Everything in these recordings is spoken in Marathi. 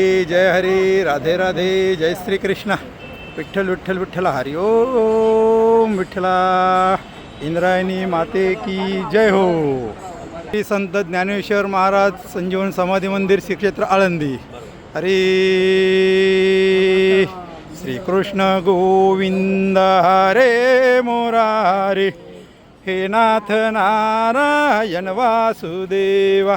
जय हरी राधे राधे जय श्री कृष्ण विठ्ठल विठ्ठल विठ्ठल हरी ओम विठ्ठला। इंद्रायणी माते की जय हो। श्री संत ज्ञानेश्वर महाराज संजीवन समाधी मंदिर श्री क्षेत्र आळंदी। हरी। श्रीकृष्ण गोविंद हरे मोरारी। हे नाथ नारायण वासुदेवा।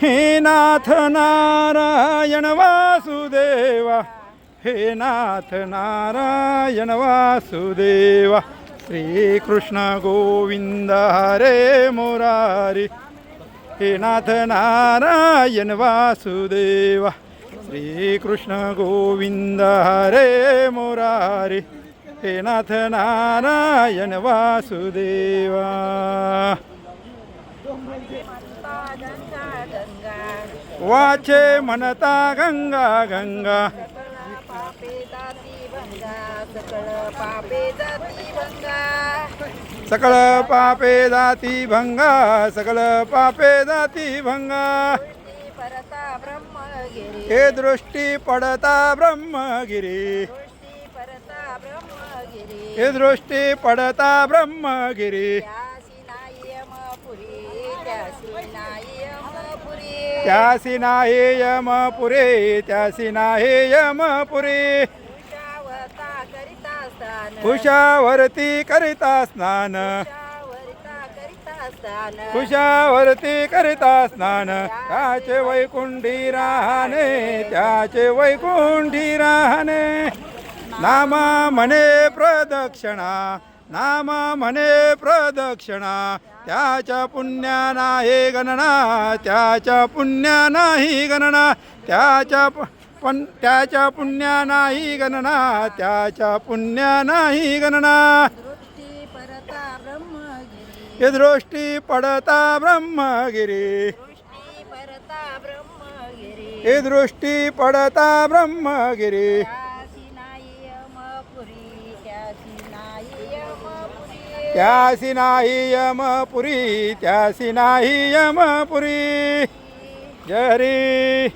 हे नाथ नारायण वासुदेवा हे नाथ नारायण वासुदेवा श्रीकृष्ण गोविंद हरे मोरारी हे नाथ नारायण वासुदेवा श्रीकृष्ण गोविंद हरे मोरारी हे नाथ नारायण वासुदेवा वाचे म्हणता गंगा गंगा. सकळ पापे जाती भंगा सकळ पापे जाती भंगा. हे दृष्टी पडता ब्रह्मगिरी. हे दृष्टी पडता ब्रह्मगिरी. त्यासी नाही यमपुरी त्यासी नाही यमपुरे कुशावरती करिता स्नान कुशावरती करिता स्नान त्याचे वैकुंठी राहणे त्याचे वैकुंठी राहणे. नाम म्हणे प्रदक्षिणा नाम म्हणे प्रदक्षिणा त्याच्या पुण्या नाही गणना त्याच्या पुण्या नाही गणना त्याच्या प- पण त्याच्या पुण्या नाही गणना त्याच्या पुण्या नाही गणना. हे दृष्टी पडता ब्रह्मगिरी। हे दृष्टी पडता ब्रह्मगिरी त्यासी नाही यमपुरी त्यासी नाही यमपुरी त्यासी नाही यमपुरी त्यासी नाही यमपुरी जरी